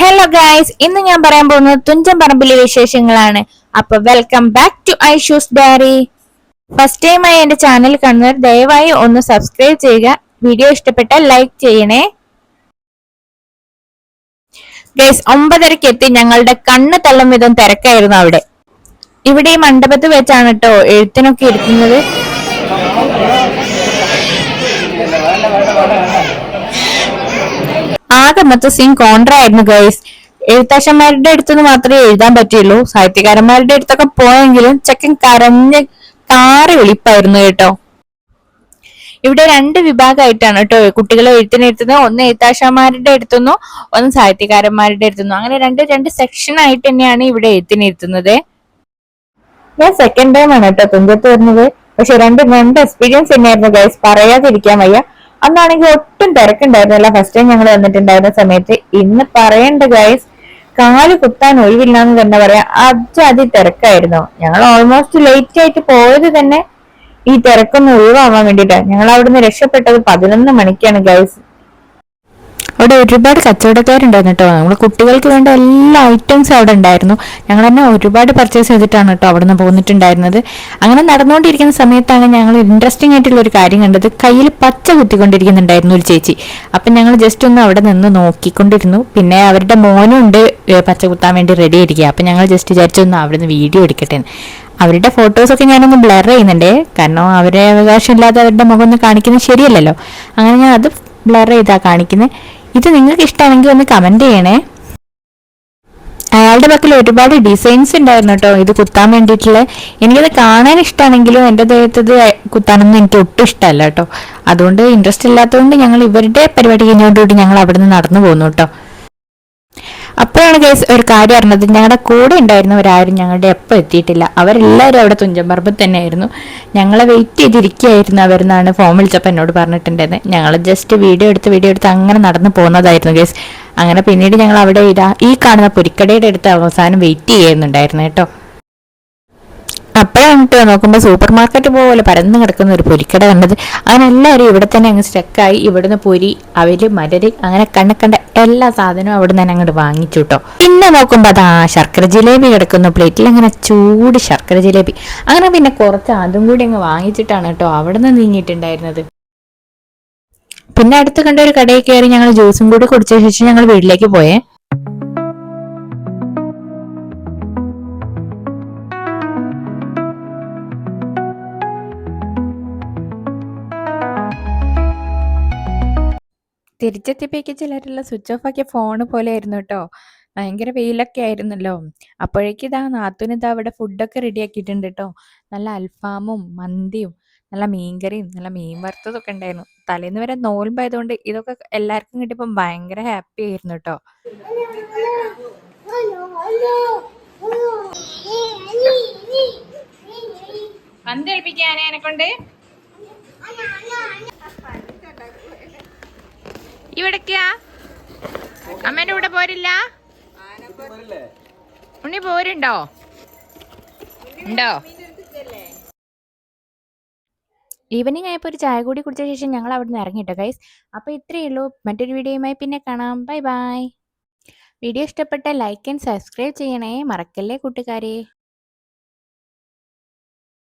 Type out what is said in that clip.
Hello guys ഇന്ന് ഞാൻ പറയാൻ പോകുന്നത് തുഞ്ചൻ പറമ്പിലെ വിശേഷങ്ങളാണ്. അപ്പൊ welcome back to I shoes diary first time ടൈമായി എന്റെ ചാനൽ കാണുന്നവർ ദയവായി ഒന്ന് സബ്സ്ക്രൈബ് ചെയ്യുക. വീഡിയോ ഇഷ്ടപ്പെട്ടാൽ ലൈക്ക് ചെയ്യണേ. ഗൈസ് ഒമ്പതരക്ക് എത്തി. ഞങ്ങളുടെ കണ്ണ് തള്ളും വിധം തിരക്കായിരുന്നു അവിടെ. ഇവിടെ ഈ മണ്ഡപത്ത് വെച്ചാണ് കേട്ടോ എഴുത്തിനൊക്കെ ഇരിക്കുന്നത്. ആകെ മൊത്തം സീൻ കോൺട്ര ആയിരുന്നു ഗൈസ് എഴുത്താശന്മാരുടെ അടുത്തുനിന്ന് മാത്രമേ എഴുതാൻ പറ്റുള്ളൂ സാഹിത്യകാരന്മാരുടെ അടുത്തൊക്കെ പോയെങ്കിലും ചെക്കൻ കരഞ്ഞ് കാറി വിളിപ്പായിരുന്നു കേട്ടോ. ഇവിടെ രണ്ട് വിഭാഗമായിട്ടാണ് കേട്ടോ കുട്ടികളെ എഴുത്തിനെടുത്തുന്നത് ഒന്ന് എഴുത്താശന്മാരുടെ അടുത്തുനിന്നോ ഒന്ന് സാഹിത്യകാരന്മാരുടെ അടുത്തുനിന്നോ. അങ്ങനെ രണ്ട് രണ്ട് സെക്ഷൻ ആയിട്ട് തന്നെയാണ് ഇവിടെ എഴുത്തിനിരുത്തുന്നത് ഞാൻ സെക്കൻഡ് ടൈം ആണ് കേട്ടോ തുഞ്ചത്ത് വരുന്നത്. പക്ഷെ രണ്ട് രണ്ട് എക്സ്പീരിയൻസ് തന്നെയായിരുന്നു ഗൈസ് പറയാതിരിക്കാൻ വയ്യ. അന്നാണെങ്കിൽ ഒട്ടും തിരക്കുണ്ടായിരുന്നില്ല. ഫസ്റ്റ് ടൈം ഞങ്ങൾ വന്നിട്ടുണ്ടായിരുന്ന സമയത്ത്. ഇന്ന് പറയേണ്ട ഗൈസ് കാൽ കുത്താൻ ഒഴിവില്ല എന്ന് തന്നെ പറയാം. അതി തിരക്കായിരുന്നു. ഞങ്ങൾ ഓൾമോസ്റ്റ് ലേറ്റ് ആയിട്ട് പോയത് തന്നെ ഈ തിരക്കൊന്ന് ഒഴിവാവാൻ വേണ്ടിയിട്ടാണ്. ഞങ്ങൾ അവിടുന്ന് രക്ഷപ്പെട്ടത് പതിനൊന്ന് മണിക്കാണ് ഗൈസ് അവിടെ ഒരുപാട് കച്ചവടക്കാരുണ്ടായിരുന്നു കേട്ടോ. നമ്മൾ കുട്ടികൾക്ക് വേണ്ട എല്ലാ ഐറ്റംസും അവിടെ ഉണ്ടായിരുന്നു. ഞങ്ങൾ തന്നെ ഒരുപാട് പർച്ചേസ് ചെയ്തിട്ടാണ് കേട്ടോ അവിടെ നിന്ന് പോന്നിട്ടുണ്ടായിരുന്നത്. അങ്ങനെ നടന്നുകൊണ്ടിരിക്കുന്ന സമയത്താണ് ഞങ്ങൾ ഇൻട്രസ്റ്റിംഗ് ആയിട്ടുള്ള ഒരു കാര്യം കണ്ടത്. കയ്യിൽ പച്ച കുത്തിക്കൊണ്ടിരിക്കുന്നുണ്ടായിരുന്നു ഒരു ചേച്ചി. അപ്പം ഞങ്ങൾ ജസ്റ്റ് ഒന്ന് അവിടെ നിന്ന് നോക്കിക്കൊണ്ടിരുന്നു. പിന്നെ അവരുടെ മോനും ഉണ്ട് പച്ച കുത്താൻ വേണ്ടി റെഡി ആയിരിക്കുക. അപ്പം ഞങ്ങൾ ജസ്റ്റ് വിചാരിച്ചു ഒന്ന് അവിടെ നിന്ന് വീഡിയോ എടുക്കട്ടെ. അവരുടെ ഫോട്ടോസൊക്കെ ഞാനൊന്ന് ബ്ലർ ചെയ്യുന്നുണ്ട്. കാരണം അവരെ അവകാശമില്ലാതെ അവരുടെ മുഖം ഒന്ന് കാണിക്കുന്നത് ശരിയല്ലല്ലോ. അങ്ങനെ ഞാൻ അത് ബ്ലർ ചെയ്താ കാണിക്കുന്നത് ഇത് നിങ്ങൾക്ക് ഇഷ്ടമാണെങ്കിൽ ഒന്ന് കമന്റ് ചെയ്യണേ. അയാളുടെ പക്കൽ ഒരുപാട് ഡിസൈൻസ് ഉണ്ടായിരുന്നു കേട്ടോ ഇത് കുത്താൻ വേണ്ടിയിട്ടുള്ള. എനിക്കത് കാണാൻ ഇഷ്ടമാണെങ്കിലും എന്റെ ദേഹത്തത് കുത്താനൊന്നും എനിക്ക് ഒട്ടും ഇഷ്ടമല്ല കേട്ടോ അതുകൊണ്ട് ഇൻട്രസ്റ്റ് ഇല്ലാത്തതുകൊണ്ട് ഞങ്ങൾ ഇവരുടെ പരിപാടി കഴിഞ്ഞുകൊണ്ടുകൂടി ഞങ്ങൾ അവിടെ നിന്ന് നടന്നു പോകുന്നു കേട്ടോ അപ്പോഴാണ് കേസ് ഒരു കാര്യം അറിഞ്ഞത്. ഞങ്ങളുടെ കൂടെ ഉണ്ടായിരുന്നവരാരും ഞങ്ങളുടെ എപ്പോൾ എത്തിയിട്ടില്ല. അവരെല്ലാവരും അവിടെ തുഞ്ചമ്പറമ്പ് തന്നെയായിരുന്നു. ഞങ്ങളെ വെയിറ്റ് ചെയ്തിരിക്കുകയായിരുന്നു അവരെന്നാണ് ഫോൺ വിളിച്ചപ്പോൾ എന്നോട് പറഞ്ഞിട്ടുണ്ടായിരുന്നത് ഞങ്ങൾ ജസ്റ്റ് വീഡിയോ എടുത്ത് വീഡിയോ എടുത്ത് അങ്ങനെ നടന്നു പോകുന്നതായിരുന്നു കേസ് അങ്ങനെ പിന്നീട് ഞങ്ങൾ അവിടെ ഈ കാണുന്ന പൊരിക്കടയുടെ അടുത്ത് അവസാനം വെയിറ്റ് ചെയ്യുന്നുണ്ടായിരുന്നു കേട്ടോ. അപ്പോഴാണ് കേട്ടോ നോക്കുമ്പോൾ സൂപ്പർ മാർക്കറ്റ് പോലെ പരന്നു കിടക്കുന്ന ഒരു പൊരിക്കട കണ്ടത്. അങ്ങനെ എല്ലാവരും ഇവിടെ തന്നെ അങ്ങ് സ്റ്റക്കായി ഇവിടുന്ന് പൊരി അവർ മരര് അങ്ങനെ കണ്ണ കണ്ട എല്ലാ സാധനവും അവിടെ നിന്ന് അങ്ങോട്ട് വാങ്ങിച്ചു കേട്ടോ പിന്നെ നോക്കുമ്പോൾ അതാ ശർക്കര ജിലേബി കിടക്കുന്നു. പ്ലേറ്റിൽ അങ്ങനെ ചൂട് ശർക്കര ജിലേബി. അങ്ങനെ പിന്നെ കുറച്ച് അതും കൂടി അങ്ങ് വാങ്ങിച്ചിട്ടാണ് കേട്ടോ അവിടെ നിന്ന് നീങ്ങിയിട്ടുണ്ടായിരുന്നത്. പിന്നെ അടുത്ത് കണ്ട ഒരു കടയിൽ കയറി ഞങ്ങൾ ജ്യൂസും കൂടി കുടിച്ച ശേഷം ഞങ്ങൾ വീട്ടിലേക്ക് പോയേ. തിരിച്ചെത്തിയപ്പോഴേക്ക് ചിലരെല്ലാം സ്വിച്ച് ഓഫ് ആക്കിയ ഫോൺ പോലെ ആയിരുന്നു കേട്ടോ. ഭയങ്കര വെയിലൊക്കെ ആയിരുന്നല്ലോ. അപ്പോഴേക്ക് ഇതാ നാത്തൂന് ഇതാ അവിടെ ഫുഡൊക്കെ റെഡി ആക്കിയിട്ടുണ്ട് കേട്ടോ. നല്ല അൽഫാമും മന്തിയും നല്ല മീൻകറിയും നല്ല മീൻ വറുത്തതൊക്കെ ഉണ്ടായിരുന്നു. തലേന്ന് വരെ നോൽമ്പായതുകൊണ്ട് ഇതൊക്കെ എല്ലാവർക്കും കിട്ടിയപ്പോൾ ഭയങ്കര ഹാപ്പി ആയിരുന്നു കേട്ടോ. പന്ത് കളിപ്പിക്കാനേ എന്നെ കൊണ്ട്? ഇവിടേക്കാ? അമ്മേന്റെ കൂടെ പോരില്ല? ഉണ്ണി പോരുണ്ടോ? ഉണ്ടോ? ഈവനിങ് ആയപ്പോൾ ഒരു ചായ കൂടി കുടിച്ച ശേഷം ഞങ്ങൾ അവിടെ നിന്ന് ഇറങ്ങിട്ടോ ഗൈസ് അപ്പോൾ ഇത്രയേ ഉള്ളൂ. മറ്റൊരു വീഡിയോയുമായി പിന്നെ കാണാം. ബൈ ബൈ വീഡിയോ ഇഷ്ടപ്പെട്ട ലൈക്ക് ആൻഡ് സബ്സ്ക്രൈബ് ചെയ്യണേ. മറക്കല്ലേ കൂട്ടുകാരെ?